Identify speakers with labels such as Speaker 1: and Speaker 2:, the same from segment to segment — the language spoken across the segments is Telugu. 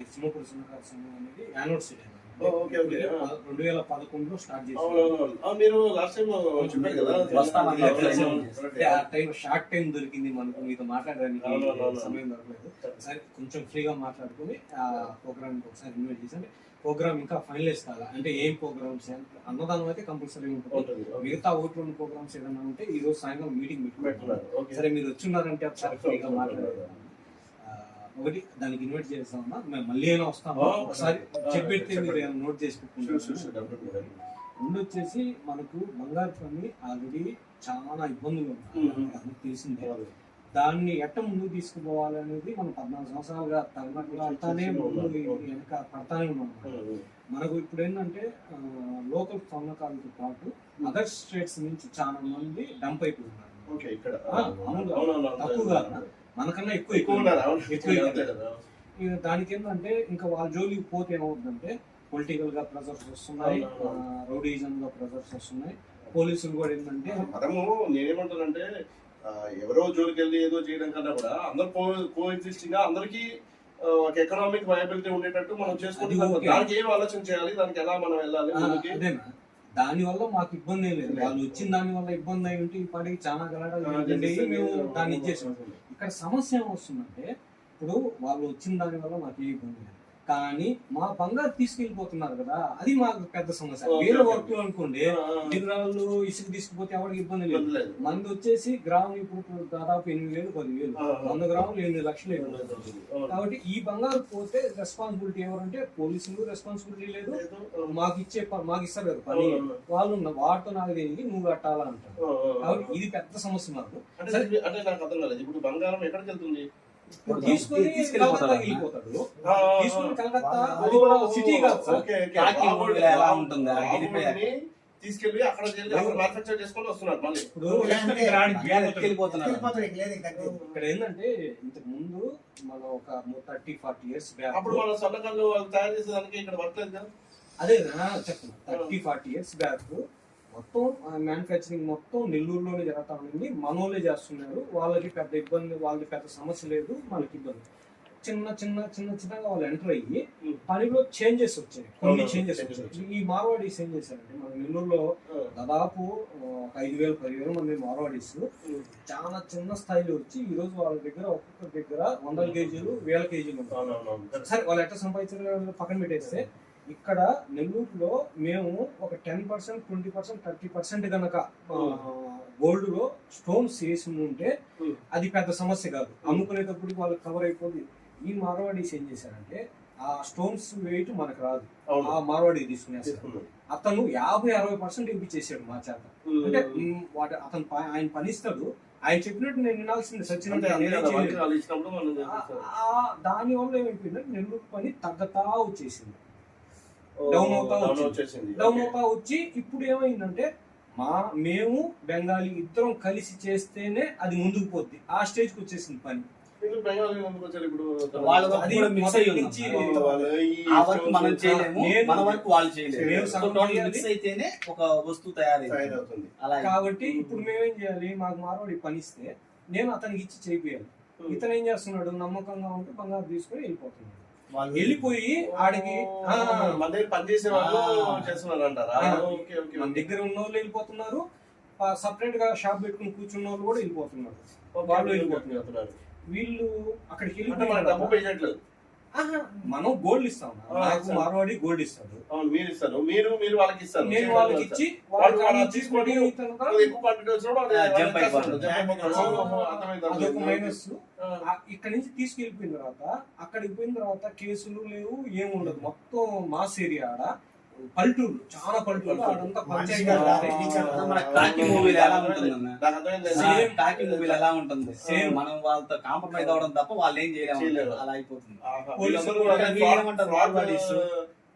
Speaker 1: సింహపురి సుందరరాజ సంఘం అనేది
Speaker 2: ఓకే, ఓకే.
Speaker 1: రెండు వేల పదకొండులో స్టార్ట్ చేసి
Speaker 2: మీరు లాస్ట్ టైం చెప్పారు కదా?
Speaker 1: ఆ టైం షార్ట్ టైం దొరికింది మనకు. మీతో మాట్లాడడానికి. సమయం దొరకలేదు. సరే కొంచెం ఫ్రీగా మాట్లాడుకుని ఆ ప్రోగ్రామ్ ఒకసారి ఇన్వైట్ చేసి ప్రోగ్రామ్ ఇంకా ఫైనలైజ్ కాదా అంటే ఏం ప్రోగ్రామ్స్ అన్నదానం అయితే కంపల్సరీ ఉంటుంది. మిగతా ఓట్లు ప్రోగ్రామ్స్ ఏదైనా ఉంటే ఈ రోజు సాయంత్రం మీటింగ్ పెట్టుకుంటాం.
Speaker 2: పెట్టుకున్నారు. ఓకే.
Speaker 1: సరే మీరు వచ్చున్నారంటే ఒకసారి
Speaker 2: ఓకే,
Speaker 1: ఫ్రీగా
Speaker 2: ఓకే.
Speaker 1: ఒకటి దానికి ఇన్వైట్ చేస్తామన్నా మేము మళ్ళీ అయినా వస్తాము. ఒకసారి
Speaker 2: ఆ,
Speaker 1: చెప్పెడితే మీరు నోట్ చేసి. రెండు వచ్చేసి మనకు బంగారు పని ఆల్రెడీ చాలా ఇబ్బందులు. ఉన్నాయి. తెలిసిందే. దాన్ని ఎట్ట ముందుకు తీసుకుపోవాలనేది మనం పద్నాలుగు సంవత్సరాలుగా తలనట్లాడుతానే ముందు వెనక పడతానే ఉన్నాం. మనకు ఇప్పుడు ఏంటంటే లోకల్ సొన్నకాలతో పాటు అదర్ స్టేట్స్ నుంచి చాలా మంది డంప్ అయిపోతున్నారు. తక్కువగా. మనకన్నా ఎక్కువ
Speaker 2: ఎక్కువ ఉన్నారు అవును.
Speaker 1: ఎక్కువ
Speaker 2: అంతే కదా.
Speaker 1: ఇక దానికి ఏంటంటే ఇంకా వాళ్ళ జోలికి పోతే ఏమవుతుందంటే పొలిటికల్గా ప్రెజర్స్ వస్తున్నాయి. రౌడీజం గా ప్రెజర్స్ వస్తున్నాయి. పోలీసులు కూడా ఏంటంటే
Speaker 2: మనము నేనేమంటానంటే ఎవరో జోలికి వెళ్ళి ఏదో చేయడం కన్నా కూడా అందరు కో కో ఎగ్జిస్టింగ్గా అందరికి ఒక ఎకనామిక్ వయబిలిటీ ఉండేటట్టు మనం చేసుకుంటాం. దానికి ఏం ఆలోచన చేయాలి? దానికి ఎలా మనం వెళ్ళాలి?
Speaker 1: దాని వల్ల మాకు ఇబ్బంది ఏం లేదు. వాళ్ళు వచ్చిన దాని వల్ల ఇబ్బంది అయి ఉంటే ఈ పాటికి చాలా మేము
Speaker 2: మేము-
Speaker 1: దాన్ని ఇచ్చేసాం. ఇక్కడ సమస్య ఏమొస్తుందంటే ఇప్పుడు వాళ్ళు వచ్చిన దాని వల్ల మాకు ఏ ఇబ్బంది లేదు. కానీ మా బంగారు తీసుకెళ్ళిపోతున్నారు కదా అది మాకు పెద్ద సమస్య. వేరే. వర్క్ అనుకోండి గిరిరాళ్ళు ఇసుక తీసుకుపోతే ఎవరికి ఇబ్బంది లేదు. మంది వచ్చేసి గ్రామం ఇప్పుడు దాదాపు ఎనిమిది వేలు పది వేలు
Speaker 2: ఆ, ఆ.
Speaker 1: వంద గ్రాములు ఎనిమిది లక్షలు. కాబట్టి ఈ బంగారు పోతే రెస్పాన్సిబిలిటీ ఎవరంటే పోలీసులు రెస్పాన్సిబిలిటీ లేదు. మాకు ఇచ్చే మాకు ఇస్తారు కదా పని. వాళ్ళు ఉన్న వాటితో నాకు తెలియదు నువ్వు కట్టాలా అంటారు.
Speaker 2: ఆ, ఆ, ఆ.
Speaker 1: కాబట్టి ఇది పెద్ద సమస్య మాకు.
Speaker 2: అంటే నాకు అర్థం కాలేదు. ఇప్పుడు బంగారం ఎక్కడికి వెళ్తుంది?
Speaker 1: తీసుకొని కలకత్తా. వెళ్ళిపోతాడు. కలకత్తా సిటీ కాదు సార్.
Speaker 3: ఎలా ఉంటుంది?
Speaker 2: తీసుకెళ్ళి అక్కడ చేరి అక్కడ మ్యానుఫ్యాక్చర్ చేసుకొని వస్తున్నారు మళ్ళీ.
Speaker 1: ఇక్కడ ఏంటంటే ఇంతకు ముందు మనం ఒక థర్టీ ఫార్టీ ఇయర్స్ బ్యాక్
Speaker 2: అప్పుడు మన సొంతకాళ్ళు వాళ్ళు తయారు చేసేదానికి ఇక్కడ వర్క్ లేదు కదా?
Speaker 1: అదే చెప్తున్నా థర్టీ ఫార్టీ ఇయర్స్ బ్యాక్ మొత్తం మ్యానుఫ్యాక్చరింగ్ మొత్తం నెల్లూరులోనే జరుగుతా ఉంది మనోళ్ళే చేస్తున్నారు. వాళ్ళకి పెద్ద ఇబ్బంది వాళ్ళకి పెద్ద సమస్య లేదు మనకి ఇబ్బంది. చిన్న చిన్న చిన్న చిన్నగా వాళ్ళు ఎంటర్ అయ్యి. పనిలో చేంజెస్ వచ్చాయి. కొన్ని చేంజెస్ వచ్చాయి. ఈ మార్వాడీస్ ఏం చేశారంటే మన నెల్లూరులో దాదాపు ఒక ఐదు వేలు పదివేల మంది మార్వాడీస్ చాలా చిన్న స్థాయిలో వచ్చి ఈ రోజు వాళ్ళ దగ్గర ఒక్కొక్క దగ్గర వందల కేజీలు వేల కేజీలు. సరే వాళ్ళు ఎట్లా సంపాదించారు పక్కన పెట్టేస్తే ఇక్కడ నెల్లూరులో మేము ఒక ten percent twenty percent thirty percent కనుక గోల్డ్లో స్టోన్స్ వేసి ఉంటే. అది పెద్ద సమస్య కాదు అమ్ముకునేటప్పుడు వాళ్ళకి కవర్ అయిపోతుంది ఈ మార్వాడీస్ ఏం చేశారంటే ఆ స్టోన్స్ వెయిట్ మనకు రాదు. ఆ మార్వాడి తీసుకునేస్తారు
Speaker 2: తీసుకున్నాం.
Speaker 1: అతను యాభై అరవై పర్సెంట్ ఇప్పించేసాడు మా చేత. అంటే వాడు అతను ఆయన పనిస్తాడు ఆయన చెప్పినట్టు నేను వినాల్సింది సచిన్. దాని వల్ల ఏమైపోయిందంటే నెల్లూరు పని తగ్గతా వచ్చేసింది డౌన్ అవుతా
Speaker 2: డౌన్. వచ్చేసింది.
Speaker 1: అవుతా వచ్చి ఇప్పుడు ఏమైందంటే మా మేము బెంగాలీ ఇద్దరం కలిసి చేస్తేనే అది ముందుకు పోద్ది. ఆ స్టేజ్కి వచ్చేసింది పని.
Speaker 3: మనం చేయలేము. మన వర్క్ వాళ్ళు చేయలేము. మిక్స్ అయితేనే ఒక వస్తువు తయారైంది.
Speaker 2: తయారవుతుంది.
Speaker 3: అలా
Speaker 1: కాబట్టి ఇప్పుడు మేమేం చేయాలి? మాకు మార్వాడి పని ఇస్తే నేను అతనికి ఇచ్చి చేయాలి ఇతను ఏం చేస్తున్నాడు? నమ్మకంగా ఉంటే బంగారు తీసుకొని వెళ్ళిపోతున్నాడు.
Speaker 3: వాళ్ళు
Speaker 1: వెళ్ళిపోయి ఆడికి
Speaker 2: మన దగ్గర పనిచేసే వాళ్ళు. చేస్తున్నారు అంటారా. ఓకే ఓకే
Speaker 1: మన దగ్గర ఉన్న వాళ్ళు వెళ్ళిపోతున్నారు. సపరేట్గా షాప్ పెట్టుకుని కూర్చున్న వాళ్ళు కూడా వెళ్ళిపోతున్నారు. వాళ్ళు వెళ్ళిపోతున్నారు. వీళ్ళు అక్కడికి
Speaker 2: మన డబ్బు పే చేయట్లేదు.
Speaker 1: మనం గోల్డ్ ఇస్తాం. నాకు. మార్వాడి గోల్డ్ ఇస్తాడు.
Speaker 2: మీరు ఇస్తారు. మీరు మీరు వాళ్ళకి ఇస్తారు.
Speaker 1: నేను వాళ్ళకి ఇచ్చి
Speaker 2: వాళ్ళు
Speaker 1: తీసుకొని
Speaker 2: ఎక్కువ క్వాంటిటీ వచ్చినప్పుడు అర్థమైంది.
Speaker 1: మైనస్. ఇక్కడ నుంచి తీసుకెళ్ళిపోయిన తర్వాత అక్కడికి పోయిన తర్వాత కేసులు లేవు ఏముండదు మొత్తం మాస్ ఏరియా ఆడ. పల్లెటూరు చాలా పల్లెటూరు
Speaker 3: కాకి మూవీలో ఎలా ఉంటుంది.
Speaker 1: Same.
Speaker 3: కాకి మూవీలో ఎలా ఉంటుంది
Speaker 1: Same.
Speaker 3: మనం వాళ్ళతో కాంప్రమైజ్ అవడం తప్ప వాళ్ళు ఏం చేయలేము. అలా అయిపోతుంది.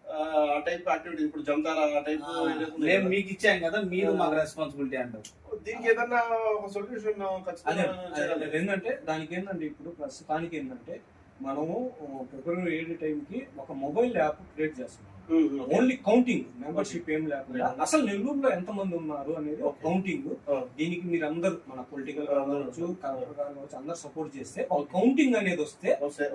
Speaker 2: ఆ, టైప్ యాక్టివిటీ ఇప్పుడు జంతారా ఆ టైప్
Speaker 3: మేము. మీకు ఇచ్చాం కదా మీరు మాకు రెస్పాన్సిబిలిటీ అంటారు
Speaker 2: దీనికి ఏదన్నా ఒక సొల్యూషన్ ఖచ్చితంగా.
Speaker 1: ఏంటంటే దానికి ఏంటంటే ఇప్పుడు ప్రస్తుతానికి ఏంటంటే మనము ఫిబ్రవరి ఏడు టైంకి ఒక మొబైల్ యాప్ క్రియేట్ చేస్తున్నాం. ఓన్లీ కౌంటింగ్ మెంబర్షిప్ ఏం లేకుండా. అసలు నెల్లూరులో ఎంత మంది ఉన్నారు అనేది ఒక కౌంటింగ్
Speaker 2: ఆ.
Speaker 1: దీనికి మీరు అందరూ మన పొలిటికల్
Speaker 2: అందరూ.
Speaker 1: కావచ్చు కలెక్టర్ గారు కావచ్చు అందరు సపోర్ట్ చేస్తే ఒక కౌంటింగ్ అనేది వస్తే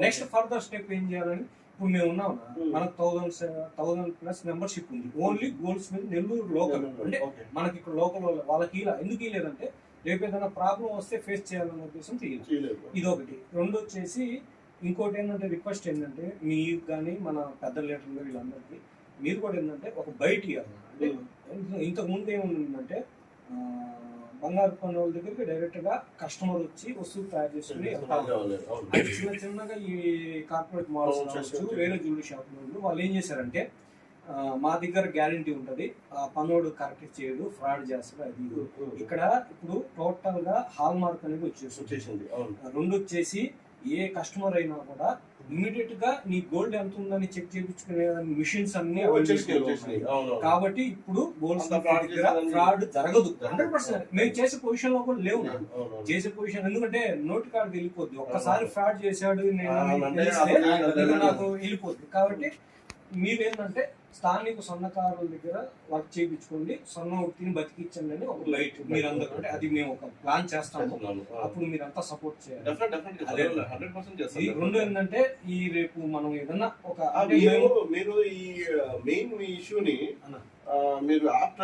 Speaker 1: నెక్స్ట్ ఫర్దర్ స్టెప్ ఏం చేయాలని ఇప్పుడు మేము ఉన్నాం.
Speaker 2: Hmm.
Speaker 1: మనకు థౌసండ్ థౌసండ్ ప్లస్ మెంబర్షిప్ ఉంది. Only goldsmith Nellore local అంటే మనకి ఇక్కడ లోకల్ వాళ్ళకి ఇలా ఎందుకు ఇవ్వలేదంటే రేపు ఏదైనా ప్రాబ్లం వస్తే ఫేస్ చేయాలన్న ఉద్దేశం
Speaker 2: చేయలేదు.
Speaker 1: ఇది ఒకటి రెండు వచ్చేసి ఇంకోటి ఏంటంటే రిక్వెస్ట్ ఏంటంటే మీకు కానీ మన పెద్ద లీటర్లు వీళ్ళందరికీ మీరు కూడా ఏంటంటే ఒక బయట ఇవ్వాలి అంటే ఇంత- ఇంతకు ముందు ఏముందంటే బంగారు పన్ను వాళ్ళ దగ్గరికి డైరెక్ట్గా కస్టమర్ వచ్చి వస్తువులు తయారు చేసుకుని
Speaker 2: అవును.
Speaker 1: అది చిన్న చిన్నగా ఈ కార్పొరేట్ మాల్స్ కావచ్చు. వేరే జ్యువెలరీ షాప్ వాళ్ళు ఏం చేశారంటే మా దగ్గర గ్యారంటీ ఉంటది. ఆ పన్నోడు కరెక్ట్ చేయడు ఫ్రాడ్ చేస్తాడు అది. ఇక్కడ ఇప్పుడు టోటల్గా హాల్ మార్క్ అనేది వచ్చేసి రెండు వచ్చేసి ఏ కస్టమర్ అయినా కూడా ఇమీడియట్గా నీ గోల్డ్ ఎంత ఉందని చెక్ చేయించుకునే మిషన్స్ అన్ని కాబట్టి ఇప్పుడు గోల్డ్ దగ్గర ఫ్రాడ్ జరగదు. Hundred percent. మేము చేసే పొజిషన్లో కూడా లేవు. చేసే పొజిషన్ ఎందుకంటే నోటి కార్డు వెళ్ళిపోద్ది. ఒక్కసారి ఫ్రాడ్ చేశాడు నేను. నాకు వెళ్ళిపోద్ది. కాబట్టి మీరేంటంటే స్థానిక స్వర్ణకారుల దగ్గర వర్క్ చేయించుకోండి స్వర్ణ ఉక్తిని బతికించండి అని ఒక లైట్ మీరందరూ అంటే అది మేము ఒక ప్లాన్ చేస్తాము. అప్పుడు మీరంతా సపోర్ట్ చేయాలి. రెండు ఏంటంటే ఈ రేపు మనం ఏదన్నా ఒక
Speaker 2: మీరు మీరు ఈ మెయిన్ మీ ఇష్యూని. మీరు యాప్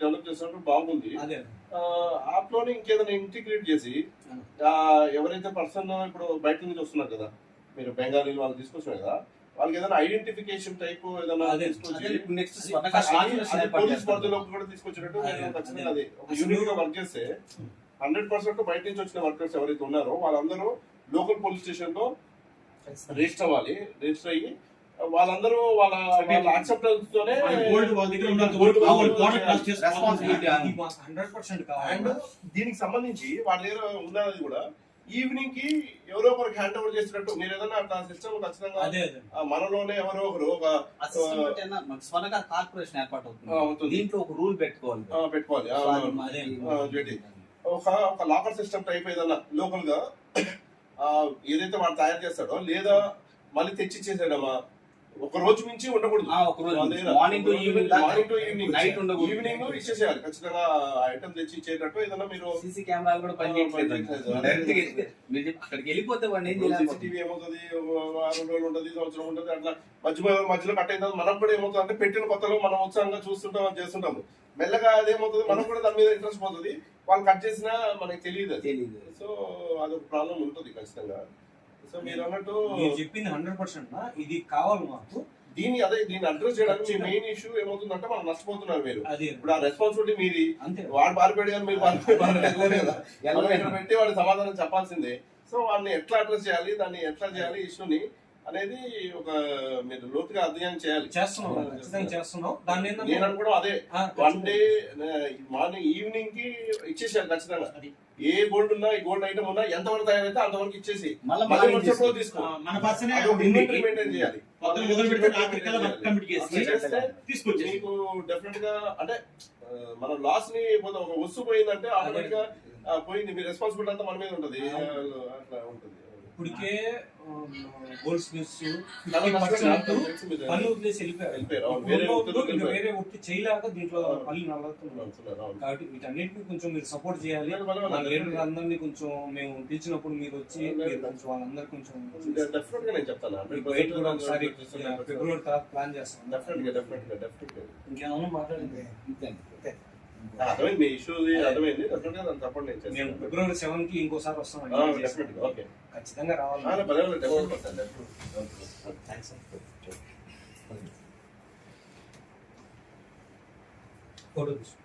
Speaker 2: డెవలప్ చేసినప్పుడు బాగుంది.
Speaker 1: అదే.
Speaker 2: యాప్లోనే ఇంకేదైనా ఇంటిగ్రేట్ చేసి ఎవరైతే పర్సన్ ఇప్పుడు బయట నుంచి వస్తున్నారు కదా మీరు బెంగాలీ వాళ్ళు తీసుకొస్తున్నారు కదా వాళ్ళకి ఏదైనా ఐడెంటిఫికేషన్ టైప్ ఏదైనా పోలీస్
Speaker 3: చేస్తాం.
Speaker 2: పరిధిలో కూడా తీసుకొచ్చినట్టు
Speaker 1: అదే,
Speaker 2: ఖచ్చితంగా ఒక యూనిట్గా వర్క్ చేస్తే హండ్రెడ్ పర్సెంట్ బయట నుంచి వచ్చిన వర్కర్స్ ఎవరైతే ఉన్నారో వాళ్ళందరూ లోకల్ పోలీస్ స్టేషన్లో రిజిస్టర్ అవ్వాలి. రిజిస్టర్ అయ్యి వాళ్ళందరూ వాళ్ళ యాక్సెప్టెన్స్ తోనే
Speaker 1: హండ్రెడ్ పర్సెంట్
Speaker 2: అండ్ దీనికి సంబంధించి వాళ్ళ దగ్గర ఉన్నది కూడా ఈవినింగ్కి ఎవరో ఒకరికి హ్యాండ్ ఓవర్ చేసినట్టు. మీరు ఏదైనా అట్లా సిస్టమ్ ఖచ్చితంగా
Speaker 1: అదే అదే.
Speaker 2: ఆ, మనలోనే ఎవరో ఒకరు ఒక
Speaker 3: స్వర్ణకార్ కార్పొరేషన్ ఏర్పాటు అవుతుంది.
Speaker 2: అవుతుంది.
Speaker 3: దీంట్లో ఒక రూల్ పెట్టుకోవాలి.
Speaker 2: ఆ, పెట్టుకోవాలి. ఒక ఒక లాకర్ సిస్టమ్ టైప్ ఏదైనా లోకల్గా ఆ, ఏదైతే వాడు తయారు చేస్తాడో లేదా మళ్ళీ తెచ్చి ఇచ్చేసాడమ్మా ఒక రోజు మించి ఉండకూడదు.
Speaker 3: ఒక రోజు morning to evening
Speaker 2: morning to evening
Speaker 3: night ఉండకూడదు.
Speaker 2: ఈవినింగ్ ఇచ్చేసేయాలి. ఖచ్చితంగా ఐటమ్ తెచ్చి ఇచ్చేటట్టు ఏదైనా మీరు
Speaker 3: సీసీ కెమెరాలు కూడా పనిచేయట్లేదు. డైరెక్ట్ మీరు అక్కడికి వెళ్ళిపోతే వాడిని ఏం చేయలేకపోతుంది
Speaker 2: సీసీటీవీ ఏమవుతుంది? వారం రోజులు ఉంటుంది సంవత్సరం ఉంటుంది అట్లా. మధ్య మధ్యలో కట్ అవుతుంది మనకు కూడా ఏమవుతుంది అంటే పెట్టిన కొత్తలో మనం ఉత్సాహంగా చూస్తుంటాం అది చేస్తుంటాము మెల్లగా అదేమవుతుంది? మనకు కూడా దాని మీద ఇంట్రెస్ట్ పోతుంది. వాళ్ళు కట్ చేసినా మనకి తెలియదు అది.
Speaker 3: తెలియదు.
Speaker 2: సో అదొక ప్రాబ్లం ఉంటుంది ఖచ్చితంగా. సో మీరు అన్నట్టు
Speaker 1: మీరు చెప్పింది హండ్రెడ్ పర్సెంట్ ఇది కావాలి మాకు.
Speaker 2: దీన్ని అదే దీన్ని అడ్రస్ చేయడానికి మెయిన్ ఇష్యూ ఏమవుతుందంటే మనం నష్టపోతున్నారు మీరు. ఇప్పుడు ఆ రెస్పాన్సిబిలిటీ మీది. వాడు పారిపోయాడు కానీ మీరు ఇక్కడ పెట్టి వాడి సమాధానం చెప్పాల్సిందే. సో వాడిని ఎట్లా అడ్రస్ చేయాలి? దాన్ని ఎట్లా చేయాలి? ఇష్యూని అనేది ఒక మీరు లోతుగా అధ్యయనం చేయాలి.
Speaker 1: చేస్తున్నాం. చేస్తున్నాం. దాన్ని
Speaker 2: నేను అనుకోవడం అదే. వన్ డే మార్నింగ్ ఈవినింగ్కి ఇచ్చేసాను ఖచ్చితంగా. ఏ గోల్డ్ ఉన్నా ఈ గోల్డ్ ఐటమ్ ఉన్నా ఎంతవరకు తయారైతే అంతవరకు ఇచ్చేసి
Speaker 3: మళ్ళీ
Speaker 2: రోజు
Speaker 3: తీసుకో.
Speaker 4: మన పర్సనే
Speaker 2: inventory maintain చేయాలి. మీకు డెఫినెట్గా అంటే మన లాస్ని పోతే ఒక వస్తువు పోయిందంటే ఆటోమేటిక్గా పోయింది. మీ రెస్పాన్సిబిలిటీ అంతా మన మీద ఉంటది. అట్లా ఉంటుంది.
Speaker 1: ఇప్పటికే గోల్డ్ స్మిత్స్
Speaker 2: మీరు
Speaker 1: పన్ను వదిలేసి వెళ్ళిపోయారు.
Speaker 2: వేరే
Speaker 1: వృత్తి చేయలేక దీంట్లో పళ్ళు నల్లవుతున్నారు. కాబట్టి వీటన్నిటిని కొంచెం మీరు సపోర్ట్ చేయాలి. మన అందరినీ కొంచెం మేము పిలిచినప్పుడు మీరు వచ్చి మీరు కొంచెం వాళ్ళందరూ కొంచెం కూడా ఒకసారి ఫిబ్రవరి తర్వాత ప్లాన్ చేస్తాం. ఇంకేమన్నా మాట్లాడింది
Speaker 3: అంతే.
Speaker 2: అర్థమైంది మీ ఇష్యూ అర్థమైంది. డెఫినెట్గా దాన్ని సపోర్ట్ నేను
Speaker 1: ఫిబ్రవరి సెవెన్కి ఇంకోసారి
Speaker 2: ఆ,
Speaker 1: వస్తాం
Speaker 2: డెఫినెట్గా ఓకే
Speaker 1: ఖచ్చితంగా రావాలి.
Speaker 2: పర్వాలేదు డెఫినెట్గా డెఫినెట్
Speaker 1: థ్యాంక్స్ ఫోటో తీసుకో.